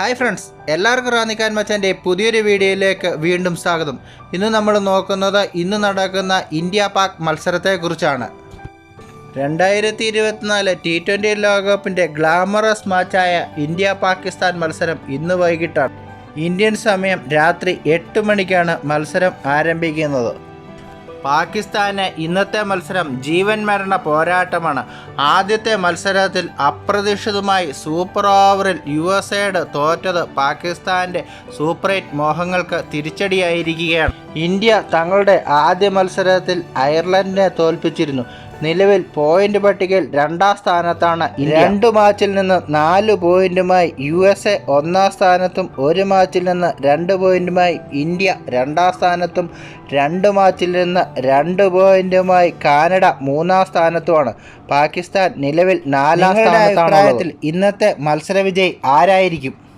Hi friends എല്ലാവർക്കും റാന്നിക്കാൻ മച്ചാന്റെ പുതിയൊരു വീഡിയോയിലേക്ക് വീണ്ടും സ്വാഗതം. ഇന്ന് നമ്മൾ നോക്കുന്നത് ഇന്ന് നടക്കുന്ന ഇന്ത്യ പാക് മത്സരത്തെക്കുറിച്ചാണ്. രണ്ടായിരത്തി ഇരുപത്തിനാല് ടി ട്വന്റി ലോകകപ്പിന്റെ ഗ്ലാമറസ് മാച്ചായ ഇന്ത്യ പാകിസ്ഥാൻ മത്സരം ഇന്ന് വൈകിട്ടാണ്. ഇന്ത്യൻ സമയം രാത്രി എട്ട് മണിക്കാണ് മത്സരം ആരംഭിക്കുന്നത്. പാകിസ്ഥാന് ഇന്നത്തെ മത്സരം ജീവൻ മരണ പോരാട്ടമാണ്. ആദ്യത്തെ മത്സരത്തിൽ അപ്രതീക്ഷിതമായി സൂപ്പർ ഓവറിൽ യു എസ് എയുടെ തോറ്റത് പാകിസ്ഥാന്റെ സൂപ്പർ എയ്റ്റ് മോഹങ്ങൾക്ക് തിരിച്ചടിയായിരിക്കുകയാണ്. ഇന്ത്യ തങ്ങളുടെ ആദ്യ മത്സരത്തിൽ അയർലൻഡിനെ തോൽപ്പിച്ചിരുന്നു. നിലവിൽ പോയിന്റ് പട്ടികയിൽ രണ്ടാം സ്ഥാനത്താണ്. രണ്ട് മാച്ചിൽ നിന്ന് നാല് പോയിന്റുമായി യു എസ് എ ഒന്നാം സ്ഥാനത്തും ഒരു മാച്ചിൽ നിന്ന് രണ്ട് പോയിന്റുമായി ഇന്ത്യ രണ്ടാം സ്ഥാനത്തും രണ്ട് മാച്ചിൽ നിന്ന് രണ്ട് പോയിന്റുമായി കാനഡ മൂന്നാം സ്ഥാനത്തുമാണ്. പാകിസ്ഥാൻ നിലവിൽ നാലാം സ്ഥാനത്താണ് ഇന്നത്തെ മത്സരവിജയി ആരായിരിക്കും?